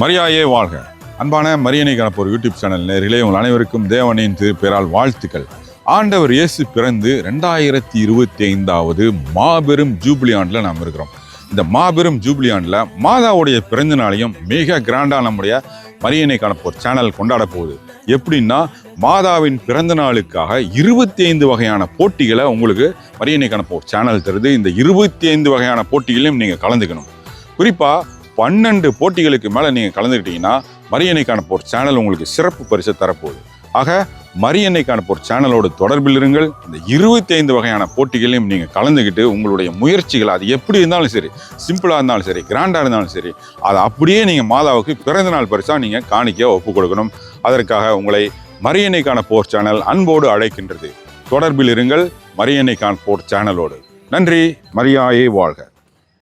மரியாயே வாழ்க. அன்பான மரியணை கணப்போர் யூடியூப் சேனல் நேர்களே உங்கள் அனைவருக்கும் தேவனின் திருப்பெயரால் வாழ்த்துக்கள். ஆண்டவர் இயேசு பிறந்து ரெண்டாயிரத்தி இருபத்தி ஐந்தாவது மாபெரும் ஜூப்ளி ஆண்டில் நாம் இருக்கிறோம். இந்த மாபெரும் ஜூப்ளி ஆண்டில் மாதாவுடைய பிறந்த நாளையும் மிக கிராண்டாக நம்முடைய மரியணை கணப்போர் சேனல் கொண்டாட போகுது. எப்படின்னா மாதாவின் பிறந்த நாளுக்காக இருபத்தி ஐந்து வகையான போட்டிகளை உங்களுக்கு மரியணை கணப்போர் சேனல் தருது. இந்த இருபத்தி ஐந்து வகையான போட்டிகளையும் நீங்கள் கலந்துக்கணும். குறிப்பாக பன்னெண்டு போட்டிகளுக்கு மேலே நீங்கள் கலந்துக்கிட்டீங்கன்னா மரியன்னைக்கான போர் சேனல் உங்களுக்கு சிறப்பு பரிசு தரப்போகுது. ஆக மரியன்னைக்கான போர் சேனலோடு தொடர்பில் இருங்கள். இந்த இருபத்தி ஐந்து வகையான போட்டிகளையும் நீங்கள் கலந்துக்கிட்டு உங்களுடைய முயற்சிகள் அது எப்படி இருந்தாலும் சரி சிம்பிளாக இருந்தாலும் சரி கிராண்டாக இருந்தாலும் சரி அதை அப்படியே நீங்கள் மாதாவுக்கு பிறந்த நாள் பரிசாக நீங்கள் காணிக்க ஒப்பு கொடுக்கணும். அதற்காக உங்களை மரியன்னைக்கான போர் சேனல் அன்போடு அழைக்கின்றது. தொடர்பில் இருங்கள் மரியன்னைக்கான போர் சேனலோடு. நன்றி மரியாயை வாழ்க.